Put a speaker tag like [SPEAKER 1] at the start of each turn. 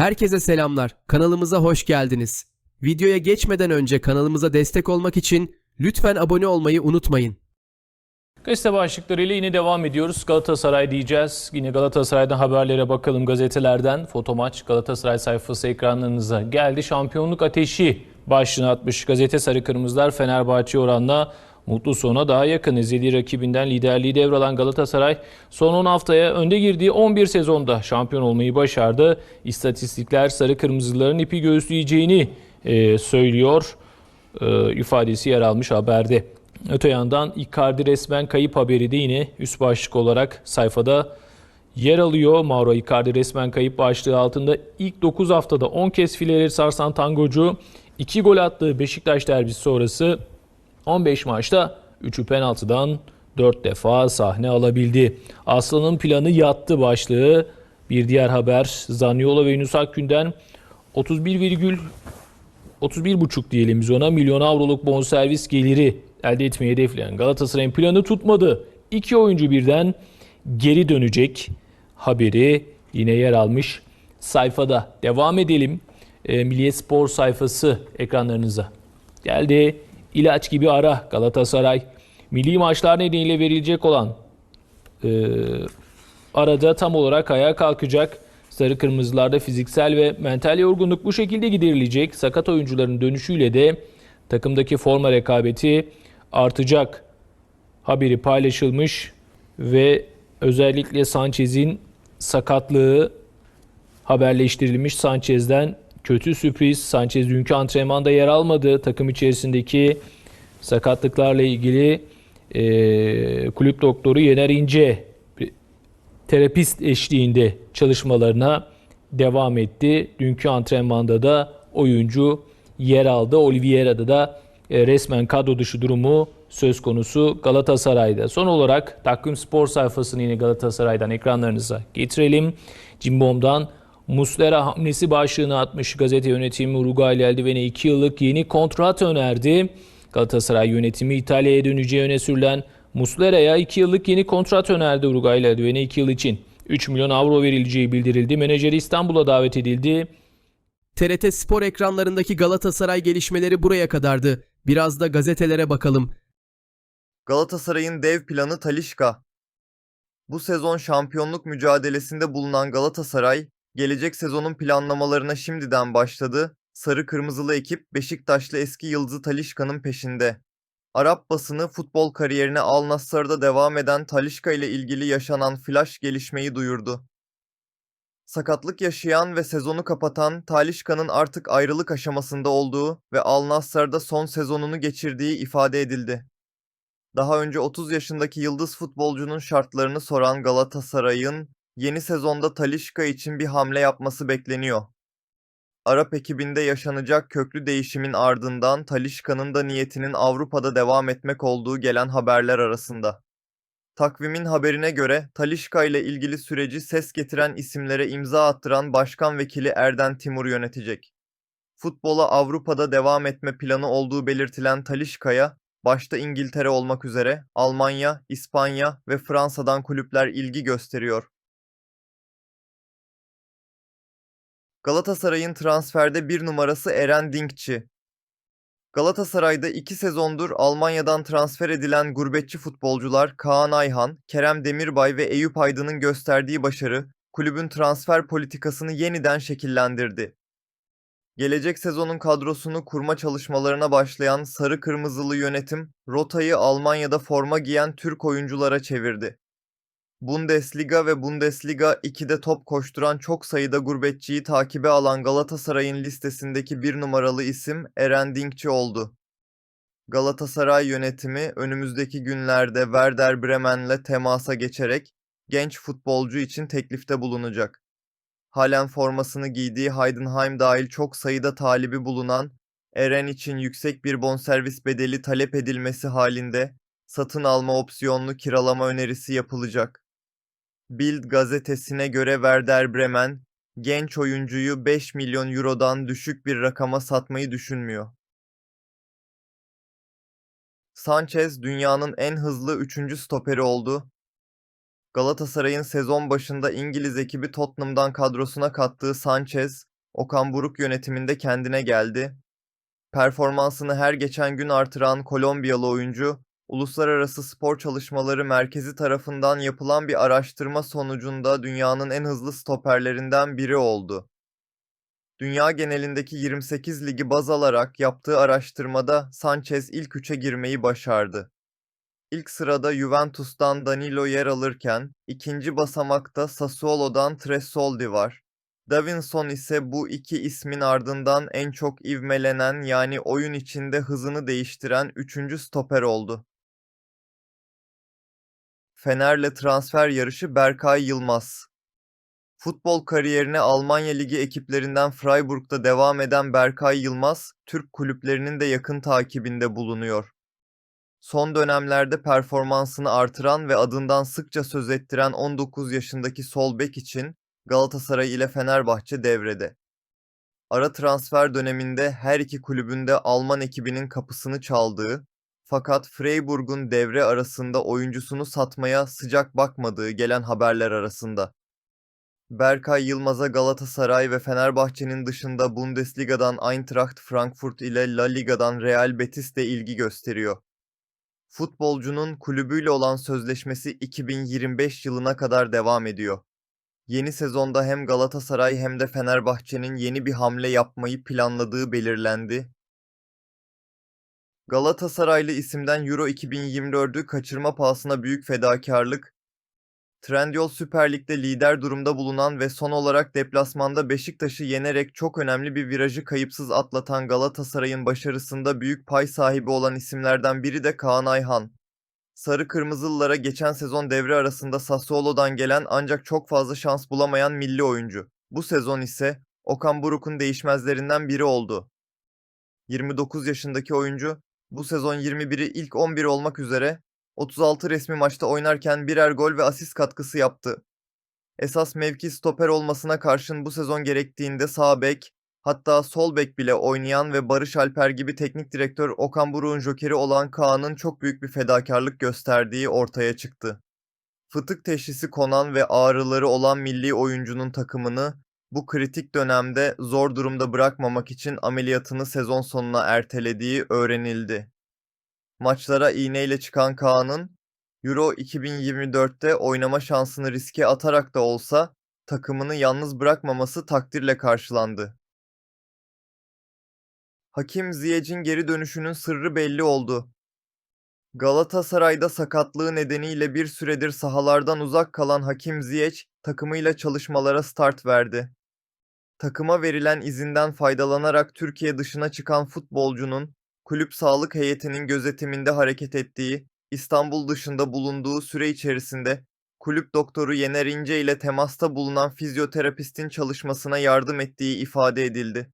[SPEAKER 1] Herkese selamlar. Kanalımıza hoş geldiniz. Videoya geçmeden önce kanalımıza destek olmak için lütfen abone olmayı unutmayın.
[SPEAKER 2] Gazete başlıklarıyla yine devam ediyoruz. Galatasaray diyeceğiz. Yine Galatasaray'dan haberlere bakalım gazetelerden. Fotomaç Galatasaray sayfası ekranlarınıza geldi. Şampiyonluk ateşi başlığını atmış gazete Sarı Kırmızılar Fenerbahçe oranla mutlu sona daha yakın. Ezeli rakibinden liderliği devralan Galatasaray son 10 haftaya önde girdiği 11 sezonda şampiyon olmayı başardı. İstatistikler Sarı Kırmızıların ipi göğüsleyeceğini e, söylüyor e, ifadesi yer almış haberde. Öte yandan Icardi resmen kayıp haberi de yine üst başlık olarak sayfada yer alıyor. Mauro Icardi resmen kayıp başlığı altında ilk 9 haftada 10 kez fileleri sarsan tangocu 2 gol attığı Beşiktaş derbisi sonrası 15 maçta 3'ü penaltıdan 4 defa sahne alabildi. Aslan'ın planı yattı başlığı. Bir diğer haber Zaniola ve Yunus Akgün'den 31, 31,5 diyelim biz ona milyon avroluk bonservis geliri elde etmeyi hedefleyen Galatasaray'ın planı tutmadı. İki oyuncu birden geri dönecek haberi yine yer almış sayfada. Devam edelim. E, Milliyet Spor sayfası ekranlarınıza. Geldi ilaç gibi ara Galatasaray. Milli maçlar nedeniyle verilecek olan e, arada tam olarak ayağa kalkacak. Sarı Kırmızılarda fiziksel ve mental yorgunluk bu şekilde giderilecek. Sakat oyuncuların dönüşüyle de takımdaki forma rekabeti artacak. Haberi paylaşılmış ve özellikle Sanchez'in sakatlığı haberleştirilmiş. Sanchez'den kötü sürpriz. Sanchez dünkü antrenmanda yer almadı. Takım içerisindeki sakatlıklarla ilgili e, kulüp doktoru Yener İnce terapist eşliğinde çalışmalarına devam etti. Dünkü antrenmanda da oyuncu yer aldı. Oliveira'da da e, resmen kadro dışı durumu söz konusu Galatasaray'da. Son olarak takvim spor sayfasını yine Galatasaray'dan ekranlarınıza getirelim. Cimbom'dan Muslera hamlesi başlığını atmış gazete yönetimi Uruguaylı eldivene 2 yıllık yeni kontrat önerdi. Galatasaray yönetimi İtalya'ya döneceği öne sürülen Muslera'ya 2 yıllık yeni kontrat önerdi Uruguaylı eldivene 2 yıl için. 3 milyon avro verileceği bildirildi. Menajeri İstanbul'a davet edildi.
[SPEAKER 1] TRT Spor ekranlarındaki Galatasaray gelişmeleri buraya kadardı. Biraz da gazetelere bakalım.
[SPEAKER 3] Galatasaray'ın dev planı Talişka. Bu sezon şampiyonluk mücadelesinde bulunan Galatasaray, gelecek sezonun planlamalarına şimdiden başladı. Sarı kırmızılı ekip Beşiktaşlı eski yıldızı Talişka'nın peşinde. Arap basını futbol kariyerine Al Nassr'da devam eden Talişka ile ilgili yaşanan flash gelişmeyi duyurdu. Sakatlık yaşayan ve sezonu kapatan Talişka'nın artık ayrılık aşamasında olduğu ve Al Nassr'da son sezonunu geçirdiği ifade edildi. Daha önce 30 yaşındaki yıldız futbolcunun şartlarını soran Galatasaray'ın yeni sezonda Talişka için bir hamle yapması bekleniyor. Arap ekibinde yaşanacak köklü değişimin ardından Talişka'nın da niyetinin Avrupa'da devam etmek olduğu gelen haberler arasında. Takvimin haberine göre Talişka ile ilgili süreci ses getiren isimlere imza attıran Başkan Vekili Erden Timur yönetecek. Futbola Avrupa'da devam etme planı olduğu belirtilen Talişka'ya başta İngiltere olmak üzere Almanya, İspanya ve Fransa'dan kulüpler ilgi gösteriyor. Galatasaray'ın transferde bir numarası Eren Dinkçi. Galatasaray'da iki sezondur Almanya'dan transfer edilen gurbetçi futbolcular Kaan Ayhan, Kerem Demirbay ve Eyüp Aydın'ın gösterdiği başarı kulübün transfer politikasını yeniden şekillendirdi. Gelecek sezonun kadrosunu kurma çalışmalarına başlayan sarı kırmızılı yönetim rotayı Almanya'da forma giyen Türk oyunculara çevirdi. Bundesliga ve Bundesliga 2'de top koşturan çok sayıda gurbetçiyi takibe alan Galatasaray'ın listesindeki bir numaralı isim Eren Dinkçi oldu. Galatasaray yönetimi önümüzdeki günlerde Werder Bremen'le temasa geçerek genç futbolcu için teklifte bulunacak. Halen formasını giydiği Heidenheim dahil çok sayıda talibi bulunan Eren için yüksek bir bonservis bedeli talep edilmesi halinde satın alma opsiyonlu kiralama önerisi yapılacak. Bild gazetesine göre Werder Bremen, genç oyuncuyu 5 milyon eurodan düşük bir rakama satmayı düşünmüyor. Sanchez dünyanın en hızlı 3. stoperi oldu. Galatasaray'ın sezon başında İngiliz ekibi Tottenham'dan kadrosuna kattığı Sanchez, Okan Buruk yönetiminde kendine geldi. Performansını her geçen gün artıran Kolombiyalı oyuncu, Uluslararası Spor Çalışmaları Merkezi tarafından yapılan bir araştırma sonucunda dünyanın en hızlı stoperlerinden biri oldu. Dünya genelindeki 28 ligi baz alarak yaptığı araştırmada Sanchez ilk üçe girmeyi başardı. İlk sırada Juventus'tan Danilo yer alırken, ikinci basamakta Sassuolo'dan Tresoldi var. Davinson ise bu iki ismin ardından en çok ivmelenen yani oyun içinde hızını değiştiren üçüncü stoper oldu. Fener'le transfer yarışı Berkay Yılmaz. Futbol kariyerine Almanya Ligi ekiplerinden Freiburg'da devam eden Berkay Yılmaz, Türk kulüplerinin de yakın takibinde bulunuyor. Son dönemlerde performansını artıran ve adından sıkça söz ettiren 19 yaşındaki sol bek için Galatasaray ile Fenerbahçe devrede. Ara transfer döneminde her iki kulübünde Alman ekibinin kapısını çaldığı, fakat Freiburg'un devre arasında oyuncusunu satmaya sıcak bakmadığı gelen haberler arasında. Berkay Yılmaz'a Galatasaray ve Fenerbahçe'nin dışında Bundesliga'dan Eintracht Frankfurt ile La Liga'dan Real Betis de ilgi gösteriyor. Futbolcunun kulübüyle olan sözleşmesi 2025 yılına kadar devam ediyor. Yeni sezonda hem Galatasaray hem de Fenerbahçe'nin yeni bir hamle yapmayı planladığı belirlendi. Galatasaraylı isimden Euro 2024'ü kaçırma pahasına büyük fedakarlık, Trendyol Süper Lig'de lider durumda bulunan ve son olarak deplasmanda Beşiktaş'ı yenerek çok önemli bir virajı kayıpsız atlatan Galatasaray'ın başarısında büyük pay sahibi olan isimlerden biri de Kaan Ayhan. Sarı Kırmızılılara geçen sezon devre arasında Sassuolo'dan gelen ancak çok fazla şans bulamayan milli oyuncu. Bu sezon ise Okan Buruk'un değişmezlerinden biri oldu. 29 yaşındaki oyuncu bu sezon 21'i ilk 11 olmak üzere 36 resmi maçta oynarken birer gol ve asist katkısı yaptı. Esas mevki stoper olmasına karşın bu sezon gerektiğinde sağ bek, hatta sol bek bile oynayan ve Barış Alper gibi teknik direktör Okan Buruk'un jokeri olan Kaan'ın çok büyük bir fedakarlık gösterdiği ortaya çıktı. Fıtık teşhisi konan ve ağrıları olan milli oyuncunun takımını bu kritik dönemde zor durumda bırakmamak için ameliyatını sezon sonuna ertelediği öğrenildi. Maçlara iğneyle çıkan Kaan'ın Euro 2024'te oynama şansını riske atarak da olsa takımını yalnız bırakmaması takdirle karşılandı. Hakim Ziyech'in geri dönüşünün sırrı belli oldu. Galatasaray'da sakatlığı nedeniyle bir süredir sahalardan uzak kalan Hakim Ziyech takımıyla çalışmalara start verdi. Takıma verilen izinden faydalanarak Türkiye dışına çıkan futbolcunun kulüp sağlık heyetinin gözetiminde hareket ettiği, İstanbul dışında bulunduğu süre içerisinde kulüp doktoru Yener İnce ile temasta bulunan fizyoterapistin çalışmasına yardım ettiği ifade edildi.